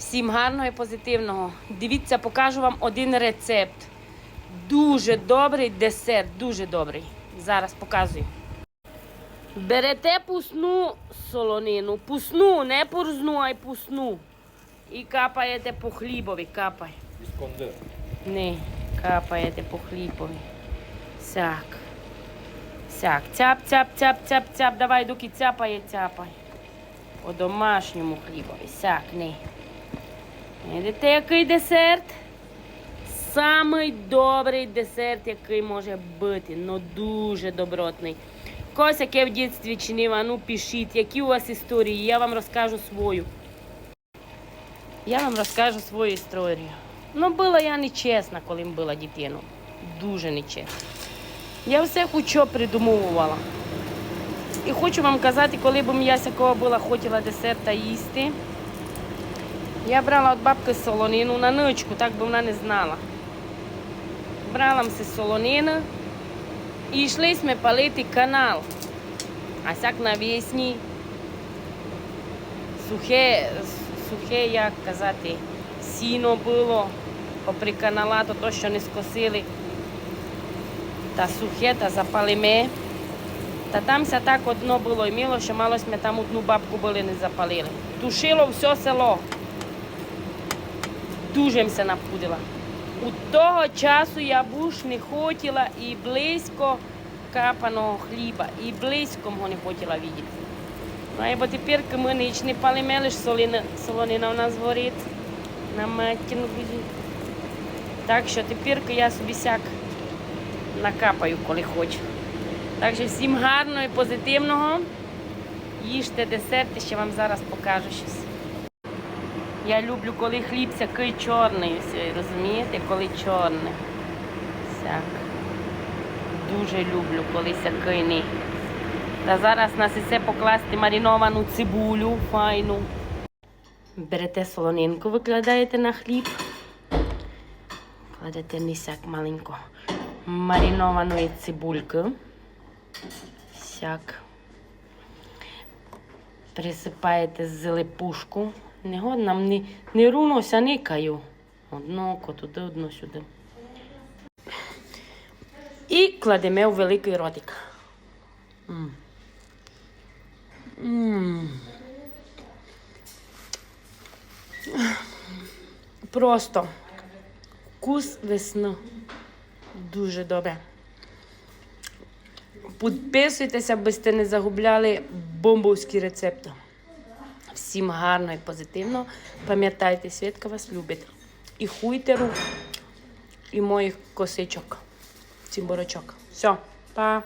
Всім гарного і позитивного. Дивіться, покажу вам один рецепт. Дуже добрий десерт, дуже добрий. Зараз показую. Берете пусну солонину, пусну, не пурзну, а й пусну. І капаєте по хлібові, капай. Не, капаєте по хлібові. Сяк. Сяк. Цяп, цяп, цяп, цяп, цяп. Давай, доки цяпає, цяпай. По домашньому хлібові. Сяк, не. Видите, який десерт? Самий добрий десерт, який може бути. Ну дуже добротний. Когось, яке в дитинстві чинив, а ну пишіть, які у вас історії, я вам розкажу свою. Я вам розкажу свою історію. Ну, була я нечесна, коли була дитиною. Дуже нечесна. Я все хочу придумувала. І хочу вам казати, коли б я була хотіла десерта їсти. Я брала від бабки солонину на ничку, так би вона не знала. Брала мси солонину і йшли ми палити канал. А сяк навесні сухе, сухе, як казати, сіно було, попри канала, то, то що не скосили. Та сухе, та запалиме. Та там так одно було і мило, що мало ми там одну бабку були не запалили. Тушило все село. Дуже мся напудила. У того часу я буш не хотіла і близько капаного хліба, і близько мого не хотіла видіти. Ну, бо тепер ми ніч не палимо, лиш соліна, солонина у нас горить на матіну буде. Так що тепер я собі сяк накапаю, коли хочу. Так що всім гарного і позитивного. Їжте десерти, ще вам зараз покажу щось. Я люблю, коли хліб всякий чорний, розумієте, коли чорний. Сяк. Дуже люблю, коли всякий. Та зараз нас ісе покласти мариновану цибулю файну. Берете солонинку, викладаєте на хліб. Кладете нисяк маленько маринованої цибульки. Сяк. Присипаєте зелепушку. Не год нам не, рунося никаю. Одно око туди, одно сюди. І кладемо у великий ротик. Просто вкус весни. Дуже добре. Підписуйтеся, аби сте не загубляли бомбовські рецепти. Всім гарно і позитивно. Пам'ятайте, Свідка вас любить. І хуйтеру, і моїх косичок, цимборочок. Все, па.